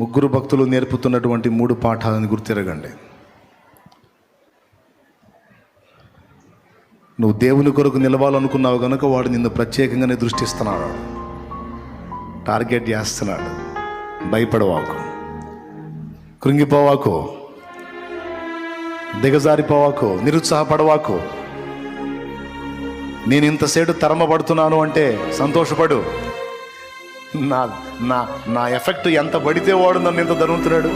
ముగ్గురు భక్తులు నేర్పుతున్నటువంటి మూడు పాఠాలను గుర్తిరగండి. నువ్వు దేవుని కొరకు నిలవాలనుకున్నావు కనుక వాడు నిన్ను ప్రత్యేకంగానే దృష్టిస్తున్నాడు. టార్గెట్ చేస్తున్నాడు. భయపడవాకు. కృంగిపోవాకు. దిగజారిపోవాకు. నిరుత్సాహపడవాకు. నేను ఇంతసేపు తరమబడుతున్నాను అంటే సంతోషపడు. నా నా నా ఎఫెక్ట్ ఎంత పడితే వాడు నన్ను ఎంత ధరుముతున్నాడు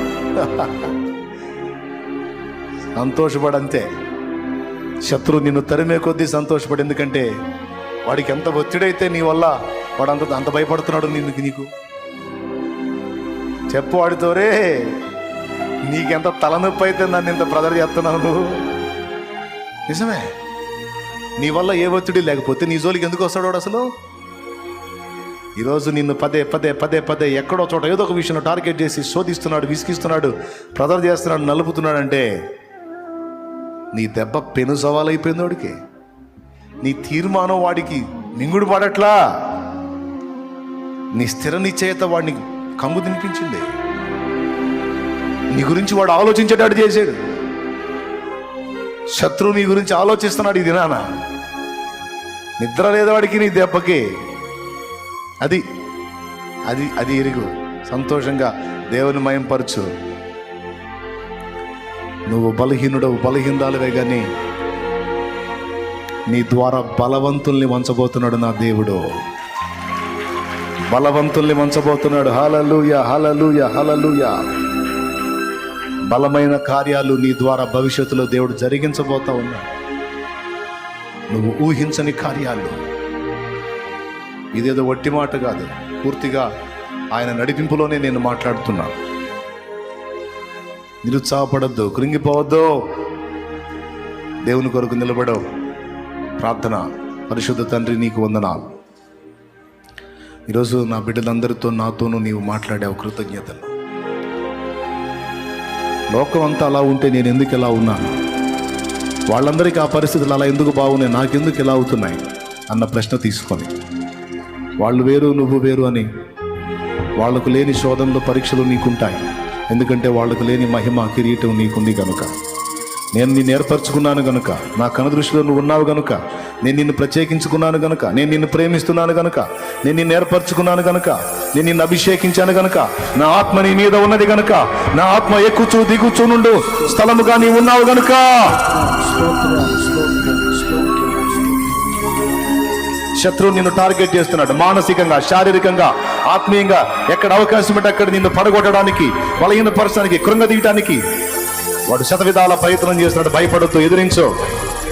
సంతోషపడంతే. శత్రువు నిన్ను తరిమే కొద్దీ సంతోషపడి ఎందుకంటే వాడికి ఎంత ఒత్తిడైతే నీ వల్ల వాడు అంత అంత భయపడుతున్నాడు నిన్ను నీకు. చెప్పు వాడితోరే నీకెంత తలనొప్పి అయితే నన్ను ఇంత ప్రదర్ చేస్తున్నావు నువ్వు? నిజమే. నీ వల్ల ఏ ఒత్తిడి లేకపోతే నీ జోలికి ఎందుకు వస్తాడు వాడు అసలు? ఈరోజు నిన్ను పదే పదే పదే పదే ఎక్కడో చోట ఏదో ఒక విషయంలో టార్గెట్ చేసి శోధిస్తున్నాడు విసిగిస్తున్నాడు ప్రదర్ చేస్తున్నాడు నలుపుతున్నాడు అంటే నీ దెబ్బ పెను సవాలైపోయింది వాడికి. నీ తీర్మానం వాడికి మింగుడు పడట్లా? నీ స్థిర నిశ్చయత వాడిని కంగు తినిపించింది. నీ గురించి వాడు ఆలోచించేటట్టు చేశాడు. శత్రువు నీ గురించి ఆలోచిస్తున్నాడు ఇది నాన్న నిద్ర లేదు వాడికి నీ దెబ్బకి? అది అది అది ఎరుగు. సంతోషంగా దేవుని మయంపరచు. నువ్వు బలహీనుడవు బలహీనరాలువే కానీ నీ ద్వారా బలవంతుల్ని వంచబోతున్నాడు నా దేవుడు. బలవంతుల్ని వంచబోతున్నాడు. హలలుయ హలలుయ హలలుయ బలమైన కార్యాలు నీ ద్వారా భవిష్యత్తులో దేవుడు జరిగించబోతా ఉన్నాడు నువ్వు ఊహించని కార్యాలు. ఇదేదో వట్టి మాట కాదు. పూర్తిగా ఆయన నడిపింపులోనే నేను మాట్లాడుతున్నాను నిరుత్సాహపడద్దు కృంగిపోవద్దు. దేవుని కొరకు నిలబడవు. ప్రార్థన పరిశుద్ధ తండ్రి నీకు వందనాలు. ఈరోజు నా బిడ్డలందరితో నాతోనూ నీవు మాట్లాడావు కృతజ్ఞతలు. లోకం అంతా అలా ఉంటే నేను ఎందుకు ఎలా ఉన్నాను? వాళ్ళందరికీ ఆ పరిస్థితులు అలా ఎందుకు బాగున్నాయి? నాకెందుకు ఎలా అవుతున్నాయి? అన్న ప్రశ్న తీసుకొని. వాళ్ళు వేరు నువ్వు వేరు అని. వాళ్ళకు లేని శోధనలు పరీక్షలు నీకుంటాయి. ఎందుకంటే వాళ్ళకు లేని మహిమ కిరీటం నీకుంది కనుక నేను నిన్ను ఏర్పరచుకున్నాను గనుక. నా కనుదృష్టిలో నువ్వు ఉన్నావు గనుక. నేను నిన్ను ప్రత్యేకించుకున్నాను గనుక. నేను నిన్ను ప్రేమిస్తున్నాను గనుక. నేను నిన్ను ఏర్పరచుకున్నాను గనుక. నేను నిన్ను అభిషేకించాను గనుక. నా ఆత్మ నీ మీద ఉన్నది గనుక. నా ఆత్మ ఎక్కుచూ దిగుచూ నుండు స్థలముగా నీవు ఉన్నావు గనుక. శత్రువు నిన్ను టార్గెట్ చేస్తున్నాడు. మానసికంగా శారీరకంగా ఆత్మీయంగా ఎక్కడ అవకాశం ఉంటే అక్కడ నిన్ను పడగొట్టడానికి బలహీనపరచడానికి కృంగదీయటానికి వాడు శతవిధాల ప్రయత్నం చేస్తున్నాడు. భయపడద్దు ఎదిరించో.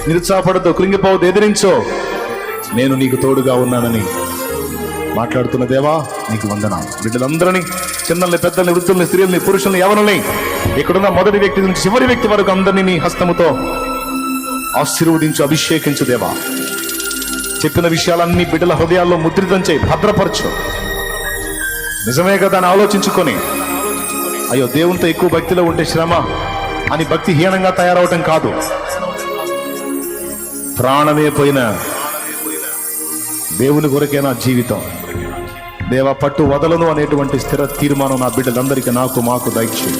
నిరుత్సాహపడద్దు కృంగిపోవద్దు ఎదిరించో. నేను నీకు తోడుగా ఉన్నానని మాట్లాడుతున్న దేవా నీకు వందనాలు. బిడ్డలందరినీ చిన్నల్ని పెద్దల్ని వృద్ధుల్ని స్త్రీల్ని పురుషుల్ని ఎవరిని ఇక్కడున్న మొదటి వ్యక్తి నుంచి చివరి వ్యక్తి వరకు అందరినీ నీ హస్తముతో ఆశీర్వదించు అభిషేకించు దేవా. చెప్పిన విషయాలన్నీ బిడ్డల హృదయాల్లో ముద్రితం చేయి భద్రపరచు. నిజమే కదా అని ఆలోచించుకొని. అయ్యో దేవునితో ఎక్కువ భక్తిలో ఉంటే శ్రమ అని భక్తి హీనంగా తయారవటం కాదు. ప్రాణమే పోయిన దేవుని కొరకే నా జీవితం. దేవ పట్టు వదలను అనేటువంటి స్థిర తీర్మానం నా బిడ్డలందరికీ నాకు మాకు దయచే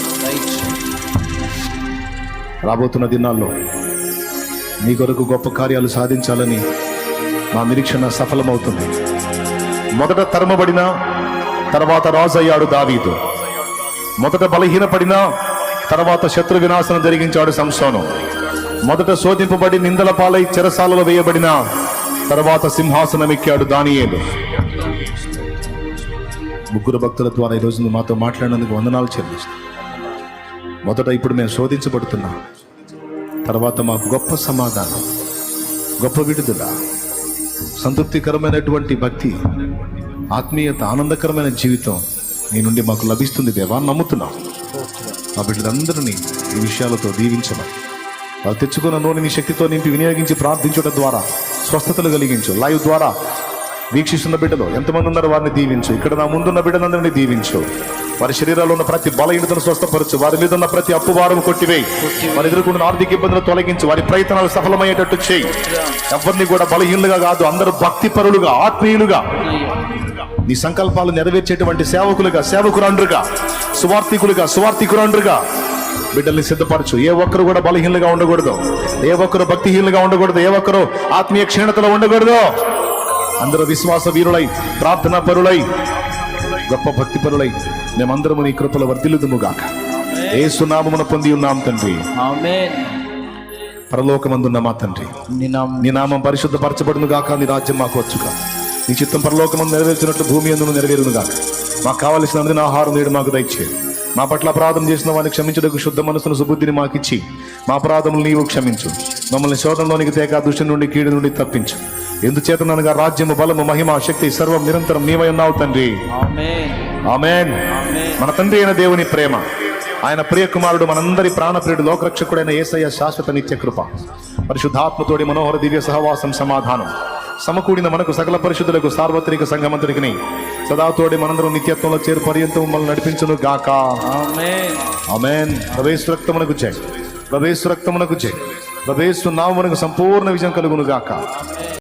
రాబోతున్న దినాల్లో నీ కొరకు గొప్ప కార్యాలు సాధించాలని నా నిరీక్షణ సఫలమవుతుంది. మొదట తరమబడిన తర్వాత రాజు అయ్యాడు దావీదు. మొదట బలహీనపడిన తర్వాత శత్రు వినాశనం జరిగించాడు సంసోను. మొదట శోధింపబడి నిందల పాలై చెరసాలలో వేయబడిన తర్వాత సింహాసనం ఎక్కాడు దానియేలు. ముగ్గురు భక్తుల ద్వారా ఈరోజు మాతో మాట్లాడినందుకు వందనాలు చెల్లిస్తాను మొదట ఇప్పుడు మేము శోధించబడుతున్నాం. తర్వాత మాకు గొప్ప సమాధానం గొప్ప విడుదల సంతృప్తికరమైనటువంటి భక్తి ఆత్మీయత ఆనందకరమైన జీవితం నీ నుండి మాకు లభిస్తుంది దేవా నమ్ముతున్నాం. మా బిడ్డలందరినీ ఈ విషయాలతో దీవించడం వాళ్ళు తెచ్చుకున్న నూనె నీ శక్తితో నింపి వినియోగించి ప్రార్థించడం ద్వారా స్వస్థతలు కలిగించు. లైవ్ ద్వారా వీక్షిస్తున్న బిడ్డలు ఎంతమంది ఉన్నారో వారిని దీవించు. ఇక్కడ నా ముందున్న బిడ్డలందరినీ దీవించు. వారి శరీరాల్లో ఉన్న ప్రతి బలహీనతను స్వస్థపరచు. వారి మీద ఉన్న ప్రతి అప్పువారం కొట్టివేయి. వారి ఎదుర్కొన్న ఆర్థిక ఇబ్బందులు తొలగించు. వారి ప్రయత్నాలు సఫలమయ్యేటట్టు చేయి. ఎవరిని కూడా బలహీనులుగా కాదు అందరూ భక్తి పరులుగా ఆత్మీయులుగా. నీ సంకల్పాలు నెరవేర్చేటువంటి సేవకులుగా సేవకురాండ్రుగా సువార్థికులుగా సువార్థికురాండ్రుగా బిడ్డల్ని సిద్ధపరచు. ఏ ఒక్కరు కూడా బలహీనులుగా ఉండకూడదు. ఏ ఒక్కరు భక్తిహీనులుగా ఉండకూడదు. ఏ ఒక్కరు ఆత్మీయ క్షీణతలో ఉండకూడదు. అందరూ విశ్వాస వీరులై ప్రార్థనా పరులై గొప్ప భక్తి పరులై మేమందరము నీ కృపలో వర్ధిల్లుదుముగాక. ఏ సునామమున పొంది ఉన్నాం తండ్రి. పరలోకమందున్న మా తండ్రి. నీ నామం. పరిశుద్ధపరచబడును గాక నీ రాజ్యం మాకు వచ్చుగా. నీ చిత్తం పరలోకమందు నెరవేర్చినట్లు భూమి ఎందును నెరవేరును గాక మాకు కావలసిన అందిన ఆహారం నేడు మాకు దయచే. మా పట్ల అపరాధం చేసిన వారిని క్షమించడానికి శుద్ధ మనసును సుబుద్ధిని మాకిచ్చి మా అపరాధములు నీవు క్షమించు. మమ్మల్ని శోధంలోనికి తేక దుష్టి నుండి కీడు నుండి తప్పించు. ఎందుచేతనగా రాజ్యము బలము మహిమ శక్తి సర్వం నిరంతరం నీవై ఉన్నావు తండ్రి. ఆమేన్. మన తండ్రి అయిన దేవుని ప్రేమ ఆయన ప్రియ కుమారుడు మనందరి ప్రాణప్రియుడు లోకరక్షకుడైన ఏసయ్య శాశ్వత నిత్య కృప పరిశుద్ధాత్మతోడి మనోహర దివ్య సహవాసం సమాధానం సమకూడిన మనకు సకల పరిశుద్ధులకు సార్వత్రిక సంఘమంత్రికి సదాతోడి మనందరం నిత్యత్వంలో చేరు పర్యంతం మనల్ని నడిపించును గాక. ఆమేన్. ఆమెన్. ప్రవేశ రక్తమునకు జై. ప్రవేశ రక్తమునకు జై. ప్రవేశ నామమునకు సంపూర్ణ విజయం కలుగును గాక.